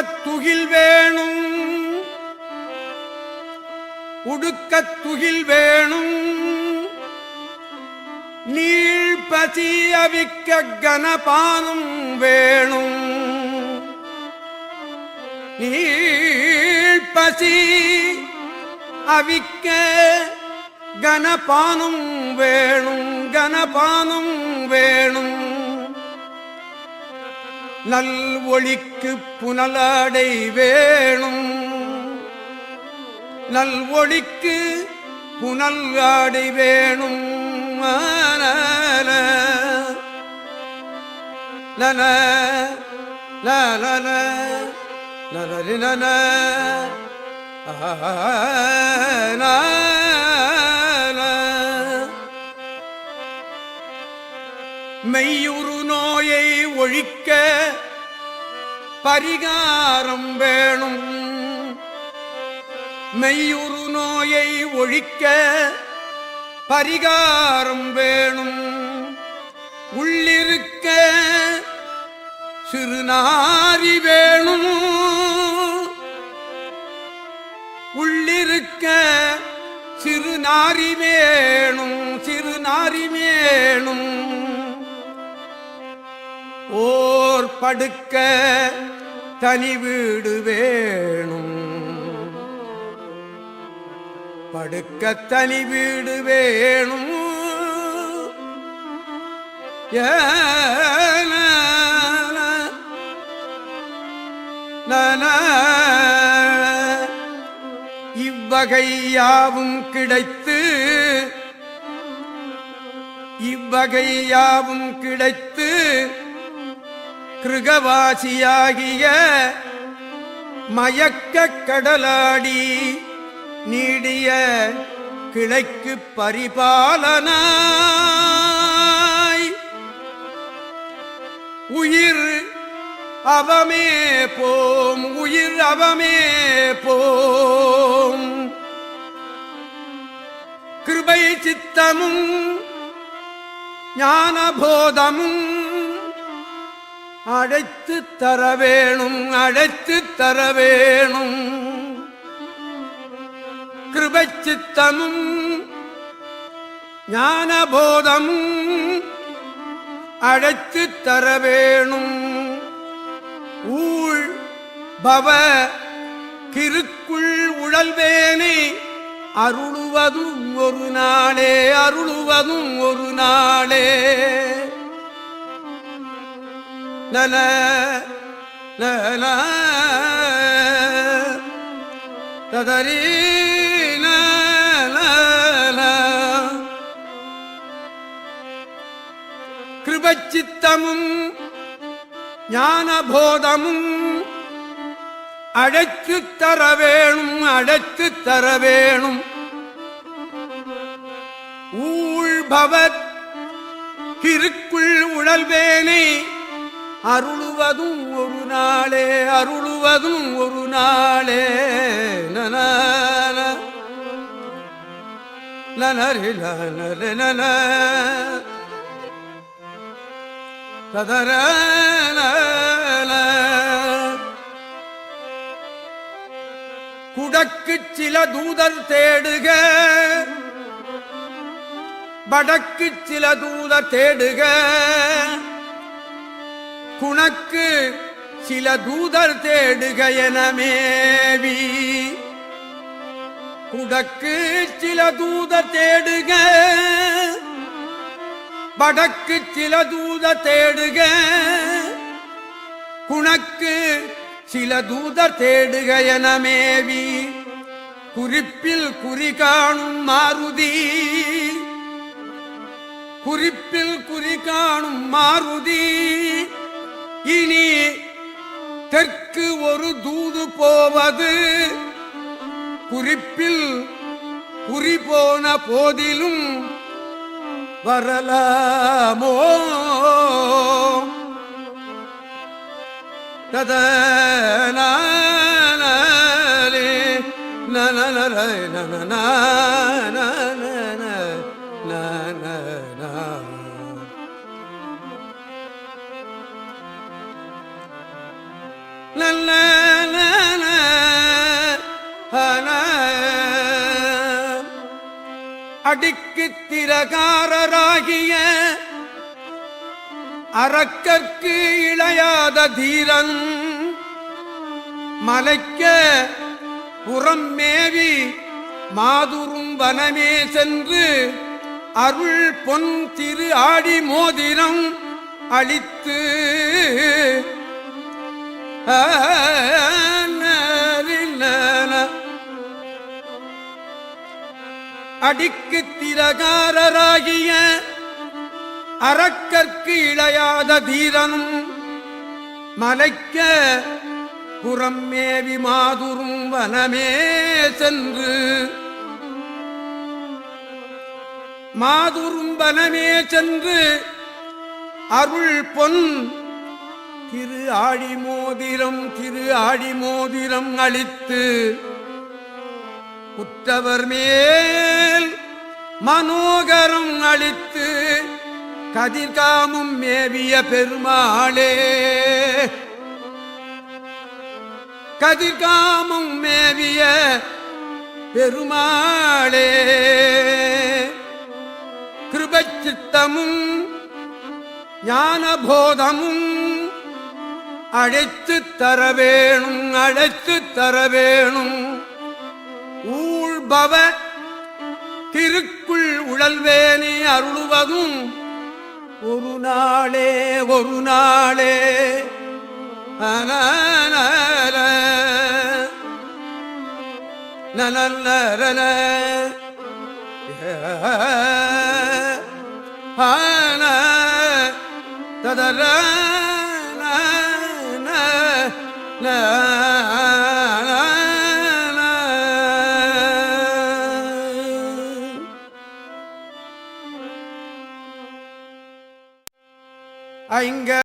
உடுக்கத்துகில் வேணும். உடுக்கத்துகில் வேணும். நீழ்பசி அவிக்க கனபானும் வேணும். நீழ்பசி அவிக்க கனபானும் வேணும். கனபானும் வேணும். நல் ஒளிக்கு புனலாடை வேணும் நல் ஒளிக்கு புனல் ஆடை வேணும் ஆனன. லல லலல லலலிலல நோயை ஒழிக்க பரிகாரம் வேணும். மெய்யுறு நோயை ஒழிக்க பரிகாரம் வேணும். உள்ளிருக்க சிறுநாரி வேணும். உள்ளிருக்க சிறுநாரி வேணும் சிறுநாரி வேணும். ஓர் படுக்க தனி வீடு வேணும். படுக்க தனி வீடு வேணும். ஏன இவ்வகை யாவும் கிடைத்து இவ்வகை யாவும் கிடைத்து கிருகவாசியாகிய மயக்க கடலாடி நீடிய கிளைக்கு பரிபாலனாய். உயிர் அவமே போம் உயிர் அவமே போம். கிருபை சித்தமும் ஞானபோதமும் அழைத்து தர வேணும் அழைத்து தர வேணும் கிருபச்சித்தமும் ஞானபோதமும் அழைத்து தர வேணும் ஊழ் பவ கிருக்குள் உழல்வேனை அருளுவதும் ஒரு நாளே அருளுவதும் ஒரு நாளே. நல நல ததரி கிருபச்சித்தமும் ஞானபோதமும் அழைத்து தர வேணும் அழைத்து தர வேணும் ஊழ்பவத் கிருக்குள் உழல்வேனை அருளுவதும் ஒரு நாளே அருளுவதும் ஒரு நாளே. நன நன சதர குடக்கு சில தூதர் தேடுக. வடக்கு சில தூதர் தேடுக. குணக்கு சில தூதர் தேடுக எனமேவி குடக்கு சில தூதர் தேடுக. வடக்கு சில தூதர் தேடுக. குணக்கு சில தூதர் தேடுக எனமேவி குறிப்பில் குறி காணும் மாருதி. குறிப்பில் குறி காணும் மாருதி. இனி தெற்கு ஒரு தூது போவது குறிப்பில் குறி போன போதிலும் வரலாமோ ததனாலே நனநரை நனநானநனநனநா. லல்ல லல ஹன. அடிக்கு திரகாரராகிய அறக்கற்கு இளையாத தீரன் மலைக்க புறம் மேவி மாதுரும் வனமே சென்று அருள் பொன் திரு ஆடி மோதிரம் அளித்து அடிக்கு திரகாரராகிய அறக்கற்கு இளையாத தீரனும் மலைக்க புறம் மேவி மாதுரும் வனமே சென்று மாதுரும் வனமே சென்று அருள் பொன் திரு ஆடிமோதிரம் திரு ஆடிமோதிரம் அளித்து குற்றவர் மேல் மனோகரம் அளித்து கதிர்காமும் மேவிய பெருமாளே. கதிர்காமும் மேவிய பெருமாளே. கிருபச்சித்தமும் ஞானபோதமும் அழைத்து தர வேணும் அழைத்து தர வேணும் ஊழ்பவ திருக்குள் உழல்வேனி அருளுவதும் ஒரு நாளே ஒரு நாளே அனநல. ஆன. ததரா 那。